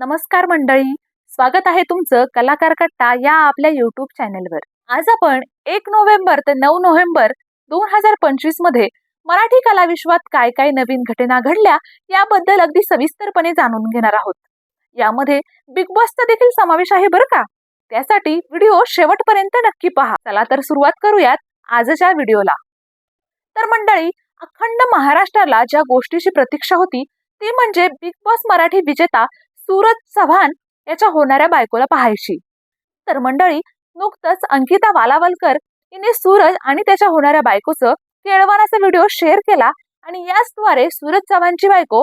नमस्कार मंडळी स्वागत आहे तुमचं कलाकार कट्टा या आपल्या युट्यूब चॅनेलवर आज आपण एक नोव्हेंबर ते नऊ नोव्हेंबर दोन हजार पंचवीसमध्ये मराठी कलाविश्वात काय काय नवीन घटना घडल्या याबद्दल अगदी सविस्तरपणे जाणून घेणार आहोत. यामध्ये बिग बॉसचा देखील समावेश आहे बरं का? त्यासाठी व्हिडिओ शेवटपर्यंत नक्की पहा. चला तर सुरुवात करूयात आजच्या व्हिडिओला. तर मंडळी अखंड महाराष्ट्राला ज्या गोष्टीची प्रतीक्षा होती ती म्हणजे बिग बॉस मराठी विजेता सूरज चव्हाण याच्या होणाऱ्या बायकोला पाहायची. तर मंडळी नुकतंच अंकिता वालावलकर हिने सूरज आणि त्याच्या होणाऱ्या बायकोचं केळवणाचा व्हिडिओ शेअर केला आणि याचद्वारे सूरज चव्हाणची बायको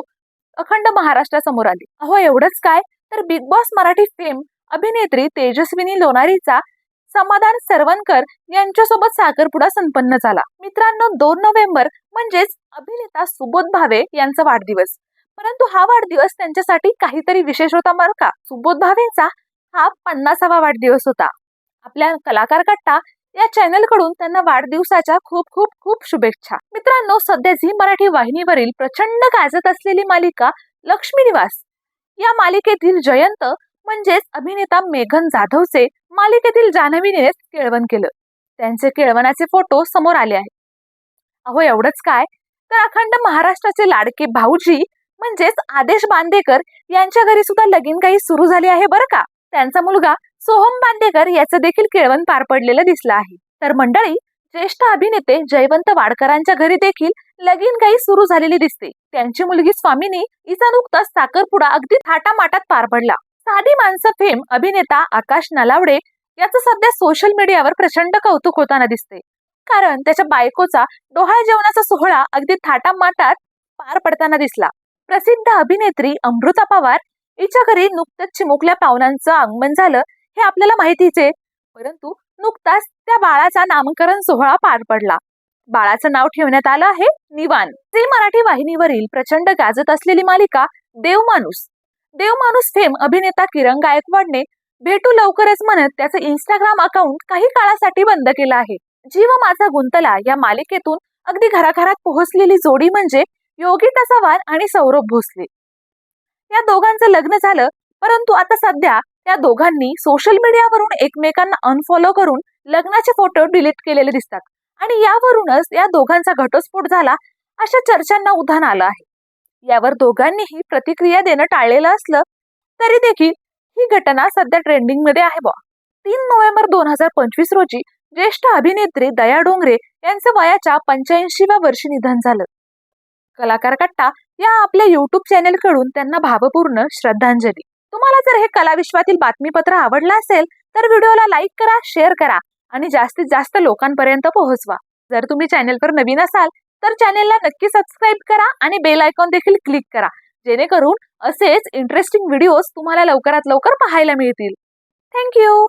अखंड महाराष्ट्रासमोर आली. अहो एवढंच काय? तर बिग बॉस मराठी फेम अभिनेत्री तेजस्विनी लोणारीचा समाधान सर्वनकर यांच्यासोबत साखरपुडा संपन्न झाला. मित्रांनो दोन नोव्हेंबर म्हणजेच अभिनेता सुबोध भावे यांचा वाढदिवस. परंतु हा वाढदिवस त्यांच्यासाठी काहीतरी विशेष होता बरं का? सुबोध भावेंचा हा पन्नासावा वाढदिवस होता. आपल्या कलाकार कट्टा या चॅनलकडून त्यांना वाढदिवसाच्या खूप खूप खूप शुभेच्छा. मित्रांनो सध्या झी मराठी वाहिनीवरील प्रचंड गाजत असलेली मालिका लक्ष्मी निवास. या मालिकेतील जयंत म्हणजेच अभिनेता मेघन जाधवचे मालिकेतील जान्हवीने केळवण केलं. त्यांचे केळवणाचे फोटो समोर आले आहेत. अहो एवढंच काय? तर अखंड महाराष्ट्राचे लाडके भाऊजी म्हणजेच आदेश बांदेकर यांच्या घरी सुद्धा लगीन काही सुरू झाली आहे बरं का? त्यांचा मुलगा सोहम बांदेकर याचं देखील केळवण पार पडलेलं दिसलं आहे. तर मंडळी ज्येष्ठ अभिनेते जयवंत वाडकरांच्या घरी देखील लगीन काही सुरू झालेली दिसते. त्यांची मुलगी स्वामिनी हिचा नुकताच साखरपुडा अगदी थाटामाटात पार पडला. साधी माणसं फेम अभिनेता आकाश नलावडे याचं सध्या सोशल मीडियावर प्रचंड कौतुक होताना दिसते. कारण त्याच्या बायकोचा डोहाळ जेवणाचा सोहळा अगदी थाटामाटात पार पडताना दिसला. प्रसिद्ध अभिनेत्री अमृता पवार हिच्या घरी नुकतंच चिमुकल्या पाहुण्यांचं आगमन झालं हे आपल्याला माहितीच आहे. परंतु नुकताच त्या बाळाचा नामकरण सोहळा पार पडला. बाळाचं नाव ठेवण्यात आलं आहे निवान. झी मराठी वाहिनीवरील प्रचंड गाजत असलेली मालिका देव माणूस. देव माणूस फेम अभिनेता किरण गायकवाडने भेटू लवकरच म्हणत त्याचं इंस्टाग्राम अकाउंट काही काळासाठी बंद केलं आहे. जीव माझा गुंतला या मालिकेतून अगदी घराघरात पोहोचलेली जोडी म्हणजे योगिता चव्हाण आणि सौरभ भोसले. या दोघांचं लग्न झालं परंतु आता सध्या त्या दोघांनी सोशल मीडियावरून एकमेकांना अनफॉलो करून लग्नाचे फोटो डिलीट केलेले दिसतात. आणि यावरूनच या दोघांचा घटस्फोट झाला अशा चर्चांना उधाण आलं आहे. यावर दोघांनीही प्रतिक्रिया देणं टाळलेलं असलं तरी देखील ही घटना सध्या ट्रेंडिंगमध्ये आहे बा तीन नोव्हेंबर दोन हजार पंचवीस रोजी ज्येष्ठ अभिनेत्री दया डोंगरे यांचं वयाच्या पंच्याऐंशीव्या वर्षी निधन झालं. कलाकार कट्टा या आपल्या युट्यूब चॅनेलकडून त्यांना भावपूर्ण श्रद्धांजली. तुम्हाला जर हे कलाविश्वातील बातमीपत्र आवडलं असेल तर व्हिडिओला लाईक करा शेअर करा आणि जास्तीत जास्त लोकांपर्यंत पोहोचवा. जर तुम्ही चॅनेलवर नवीन असाल तर चॅनेलला नक्की सबस्क्राईब करा आणि बेल आयकॉन देखील क्लिक करा. जेणेकरून असेच इंटरेस्टिंग व्हिडिओज तुम्हाला लवकरात लवकर पाहायला मिळतील. थँक्यू